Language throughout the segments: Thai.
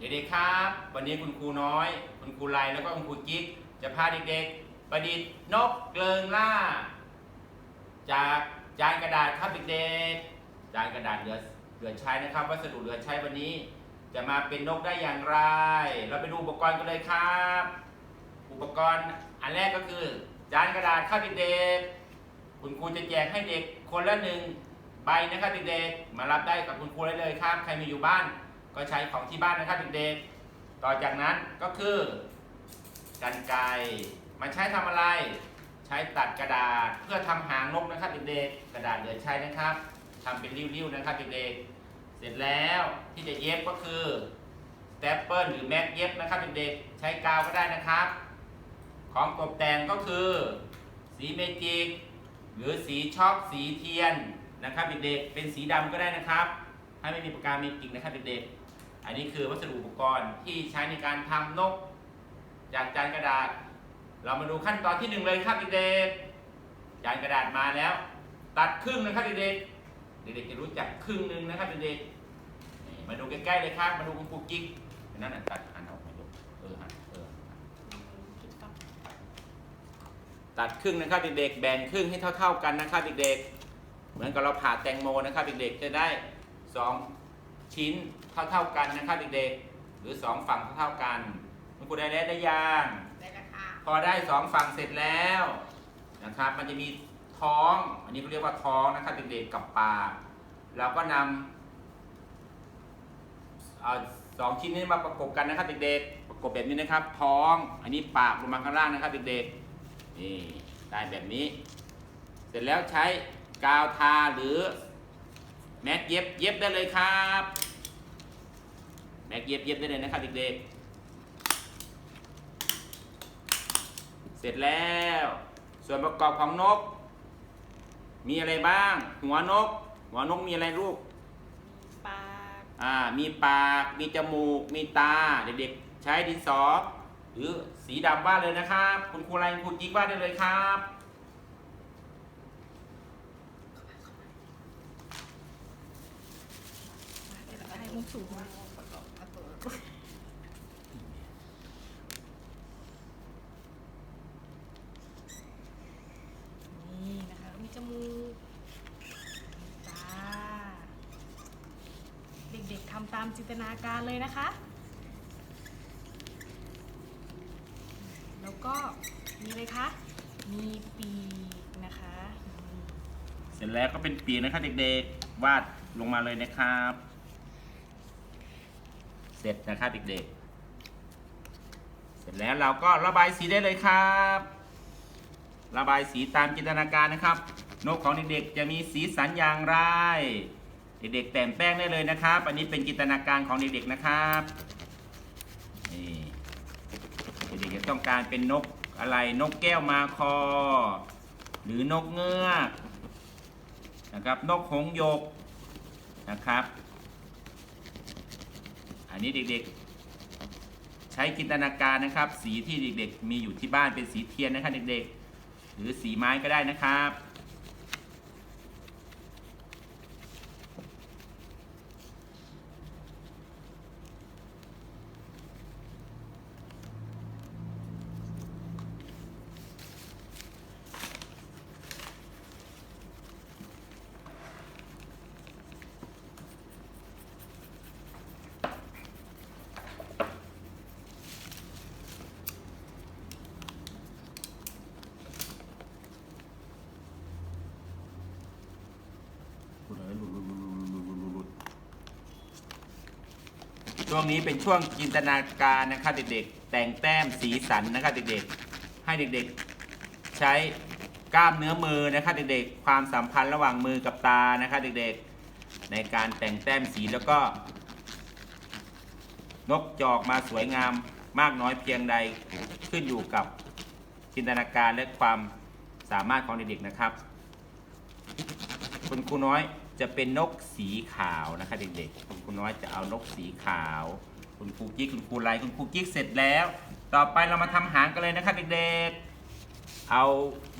เด็กๆครับ วันนี้คุณครูน้อย คุณครูไลแล้วก็คุณครูกิ๊กจะพาเด็กๆ ประดิษฐ์นกเกลิงล่า จากจานกระดาษครับเด็กๆจานกระดาษเหลือเหลือใช้นะครับ วัสดุเหลือใช้วันนี้ จะมาเป็นนกได้อย่างไร เราไปดูอุปกรณ์กันเลยครับ อุปกรณ์อันแรกก็คือจานกระดาษครับเด็กๆคุณครูจะแจกให้เด็กคนละหนึ่งใบนะครับเด็กๆมารับได้กับคุณครูได้เลยครับ ใครมีอยู่บ้าน ก็ใช้ของที่บ้านนะครับเด็กๆต่อจากนั้นก็คือกันไกรมันใช้ทำอะไร ใช้ตัดกระดาษเพื่อทำหางนกนะครับเด็กๆกระดาษเหลือใช้นะครับทำเป็นริ้วๆนะครับเด็กๆเสร็จแล้วที่จะเย็บก็คือสเตปเปิลหรือแม็กเย็บนะครับเด็กๆใช้กาวก็ได้นะครับ ของตกแต่งก็คือ สีเมจิกหรือสีช็อกสีเทียนนะครับเด็กๆเป็นสีดำก็ได้นะครับ ให้ไม่มีปากกาเมจิกนะครับเด็กๆ อันนี้คือวัสดุอุปกรณ์ที่ใช้ในการทำนก จากจานกระดาษ เรามาดูขั้นตอนที่หนึ่งเลยครับเด็กๆจานกระดาษมาแล้ว ตัดครึ่งนะครับเด็กๆเด็กๆจะรู้จักครึ่งหนึ่งนะครับเด็กๆมาดูใกล้ๆเลยครับมาดูคุณครูกิ๊กอันนั้นตัดหันออกมาดูเออหันเออตัดครึ่งนะครับเด็กๆแบ่งครึ่งให้เท่า ๆกันนะครับเด็กๆเหมือนกับเราผ่าแตงโมนะครับเด็กๆจะได้สอง ชิ้นเท่าๆกันนะครับเด็กๆ หรือสองฝั่งเท่าๆกันคุณครูได้แล้วได้ยังได้แล้วค่ะพอได้สองฝั่งเสร็จแล้วนะครับ มันจะมีท้อง อันนี้เขาเรียกว่าท้องนะครับเด็กๆกับปากเราก็นำเอาสองชิ้นนี้มาประกบกันนะครับเด็กๆประกบแบบนี้นะครับ ท้อง อันนี้ปากลงมาข้างล่างนะครับเด็กๆนี่ได้แบบนี้ เสร็จแล้วใช้กาวทาหรือแม็กเย็บเย็บได้เลยครับ แม็กเย็บเย็บได้เลยนะครับเด็กๆ เสร็จแล้ว ส่วนประกอบของนก มีอะไรบ้าง หัวนก หัวนกมีอะไรลูกปากอ่ามีปากมีจมูก มีตาเด็กๆ ใช้ดินสอหรือสีดำวาดเลยนะครับ คุณครูไรคุณครูจิ๊กวาดได้เลยครับให้มุกสูงมา นี่นะคะ มีจมูกตาเด็กๆทำตามจินตนาการเลยนะคะ แล้วก็มีอะไรคะ มีปีกนะคะ เสร็จแล้วก็เป็นปีกนะครับเด็กๆ วาดลงมาเลยนะครับ เสร็จนะครับเด็กๆ เสร็จแล้วเราก็ระบายสีได้เลยครับ ระบายสีตามจินตนาการนะครับ นกของเด็กๆ จะมีสีสันอย่างไร เด็กๆ แต่งแป้งได้เลยนะครับ อันนี้เป็นจินตนาการของเด็กๆ นะครับนี่เด็กๆจะต้องการเป็นนกอะไร นกแก้วมาคอ หรือนกเงือกนะครับ นกหงส์ยกนะครับ อันนี้เด็กๆ ใช้จินตนาการนะครับ สีที่เด็กๆ มีอยู่ที่บ้านเป็นสีเทียนนะครับเด็กๆ หรือสีไม้ก็ได้นะครับ ช่วงนี้เป็นช่วงจินตนาการนะครับเด็กๆ แต่งแต้มสีสันนะครับเด็กๆ ให้เด็กๆ ใช้กล้ามเนื้อมือนะครับเด็กๆ ความสัมพันธ์ระหว่างมือกับตานะครับเด็กๆ ในการแต่งแต้มสีแล้วก็ นกจอกมาสวยงามมากน้อยเพียงใดขึ้นอยู่กับจินตนาการและความสามารถของเด็กๆนะครับ คุณครูน้อย จะเป็นนกสีขาวนะคะเด็กๆ คุณครูน้อยจะเอานกสีขาว คุณครูกิ๊กคุณครูไลคุณครูกิ๊กเสร็จแล้ว ต่อไปเรามาทำหางกันเลยนะคะเด็กๆ เอา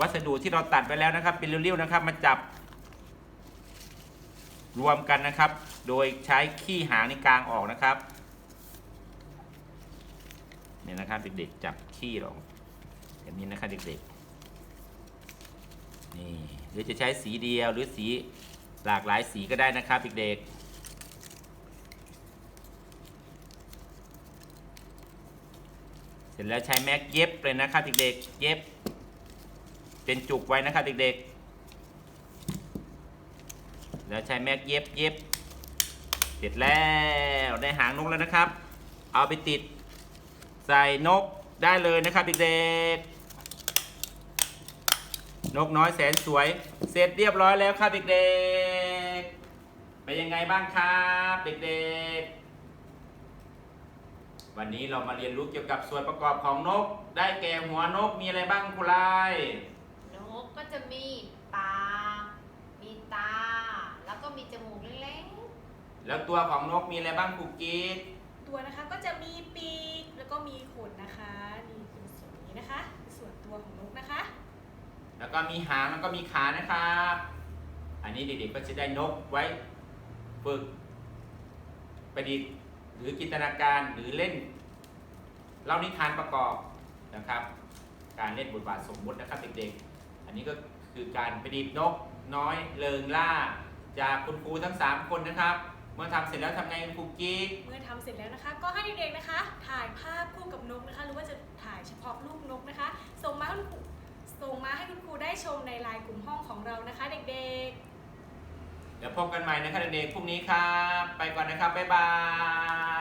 วัสดุที่เราตัดไปแล้วนะครับ เป็นเริ้วๆนะครับมาจับ รวมกันนะครับ โดยใช้ขี้หางในกลางออกนะครับเนี่ยนะครับเด็กๆจับขี้หรอกแบบนี้นะครับเด็กๆนี่หรือจะใช้สีเดียวหรือสี หลากหลายสีก็ได้นะครับเด็กๆเสร็จแล้วใช้แม็กเย็บเลยนะครับเด็กๆเย็บ เป็นจุกไว้นะครับเด็กๆแล้วใช้แม็กเย็บเย็บเสร็จแล้วได้หางนกแล้วนะครับ เอาไปติดใส่นกได้เลยนะครับเด็กๆ นกน้อยแสนสวย เสร็จเรียบร้อยแล้วครับเด็กๆ เป็นยังไงบ้างครับเด็กๆ วันนี้เรามาเรียนรู้เกี่ยวกับส่วนประกอบของนก ได้แก่หัวนกมีอะไรบ้างคุณลายนกก็จะมีปากมีตา แล้วก็มีจมูกเล็กแล้วตัวของนกมีอะไรบ้างคุกกิ๊กตัวนะคะก็จะมีปีกแล้วก็มีขนนะคะนี่คือส่วนนี้นะคะคือส่วนตัวของนกนะคะ แล้วก็มีหางแล้วก็มีขานะครับ อันนี้เด็กๆก็จะได้นกไว้ฝึกประดิษฐ์หรือจินตนาการหรือเล่นเล่านิทานประกอบนะครับ การเล่นบทบาทสมมตินะครับเด็กๆ อันนี้ก็คือการประดิษฐ์นกน้อยเลิงล่า จากคุณครูทั้ง 3 คนนะครับ เมื่อทำเสร็จแล้วทำไงคุณครูกิ๊กเมื่อทำเสร็จแล้วนะคะ ก็ให้เด็กๆนะคะ ถ่ายภาพคู่กับนกนะคะ หรือว่าจะถ่ายเฉพาะรูปนกนะคะ ส่งมาให้คุณครู ส่งมาให้คุณครูได้ชมในไลน์กลุ่มห้องของเรานะคะ เด็กๆ เดี๋ยวพบกันใหม่นะครับเด็กๆพรุ่งนี้ครับ ไปก่อนนะครับ บ๊ายบาย